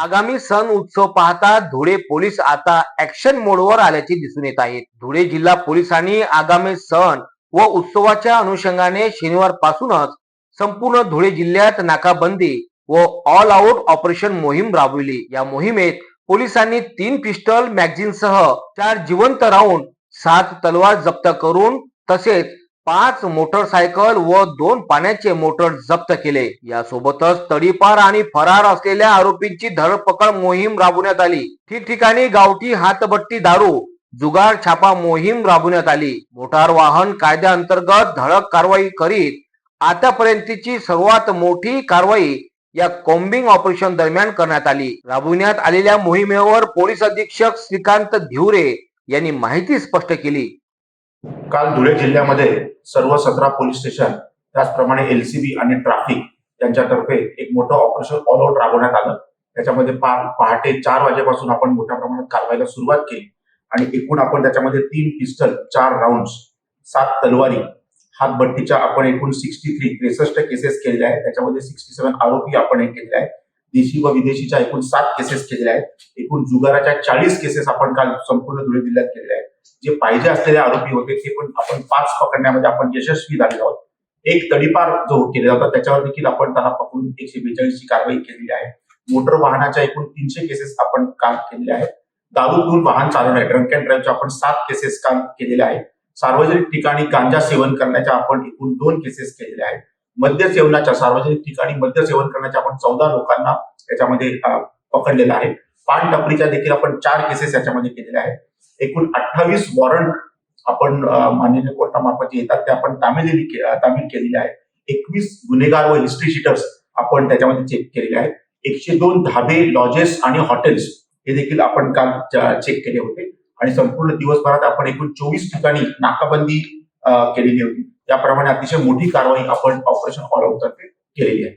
आगामी सण उत्सव पाहता धुळे पोलीस आता ऍक्शन मोडवर आल्याचे दिसून येत आहेत धुळे जिल्हा पोलिसांनी आगामी सण व उत्सवाच्या अनुषंगाने शनिवार पासूनच संपूर्ण धुळे जिल्ह्यात नाकाबंदी व ऑल आउट ऑपरेशन मोहीम राबविली. या मोहिमेत पोलिसांनी तीन पिस्टल मॅगझिनसह चार जिवंत राऊंड सात तलवार जप्त करून तसेच पाच मोटरसायकल व दोन पाण्याचे मोटर जप्त केले. यासोबतच तडीपार आणि फरार असलेल्या आरोपींची धरपकड मोहीम राबवण्यात आली. ठिकठिकाणी गावठी हातबट्टी दारू जुगार छापा मोहीम राबवण्यात आली. मोटार वाहन कायद्याअंतर्गत धडक कारवाई करीत आतापर्यंतची सर्वात मोठी कारवाई या कॉम्बिंग ऑपरेशन दरम्यान करण्यात आली. राबविण्यात आलेल्या मोहिमेवर पोलीस अधीक्षक श्रीकांत धिवरे यांनी माहिती स्पष्ट केली. काल धुळे जिल्ह्यामध्ये सर्व सतरा पोलीस स्टेशन त्याचप्रमाणे एलसीबी आणि ट्रॅफिक यांच्यातर्फे एक मोठं ऑपरेशन ऑल आउट राबवण्यात आलं. त्याच्यामध्ये पहाटे चार वाजेपासून आपण मोठ्या प्रमाणात कारवाईला सुरुवात केली आणि एकूण आपण त्याच्यामध्ये तीन पिस्टल चार राऊंड सात तलवारी हातबट्टीच्या आपण एकूण सिक्स्टी थ्री त्रेसष्ट केसेस केलेल्या आहेत. त्याच्यामध्ये सिक्स्टी सेव्हन आरोपी आपण हे केलेले आहेत. देशी व विदेशीच्या एकूण सात केसेस केलेल्या आहेत. एकूण जुगाराच्या चाळीस केसेस आपण काल संपूर्ण धुळे जिल्ह्यात केलेल्या आहेत. जे पाहिजे असलेले आरोपी होते ते पण आपण पाच पकडण्यामध्ये आपण यशस्वी झालेलो आहोत. एक तडीपार जो केला होता त्याच्यावर देखील आपण त्याला पकडून एकशे बेचाळीस ची कारवाई केलेली आहे. मोटर वाहनाच्या एकूण तीनशे केसेस आपण काम केलेले आहेत. दारू पिऊन वाहन चालवणे ड्रंक अँड ड्राईव्हच्या आपण सात केसेस काम केलेले आहेत. सार्वजनिक ठिकाणी गांजा सेवन करण्याच्या आपण एकूण दोन केसेस केलेल्या आहेत. मद्य सेवनाच्या सार्वजनिक ठिकाणी मद्य सेवन करण्याच्या आपण चौदा लोकांना याच्यामध्ये पकडलेलं आहे. पान टपरीच्या देखील आपण चार केसेस याच्यामध्ये केलेल्या आहेत. एकूण अठ्ठावीस वॉरंट आपण माननीय कोर्टामार्फत जे येतात ते आपण तामिल तामील केलेले आहेत एकवीस गुन्हेगार व हिस्ट्री शीटर्स आपण त्याच्यामध्ये चेक केलेले आहेत. एकशे दोन धाबे लॉजेस आणि हॉटेल्स हे देखील आपण काल चेक केले होते. आणि संपूर्ण दिवसभरात आपण एकूण चोवीस ठिकाणी नाकाबंदी केलेली होती. त्याप्रमाणे अतिशय मोठी कारवाई आपण ऑपरेशन ऑल आउट तर्फे केलेली आहे.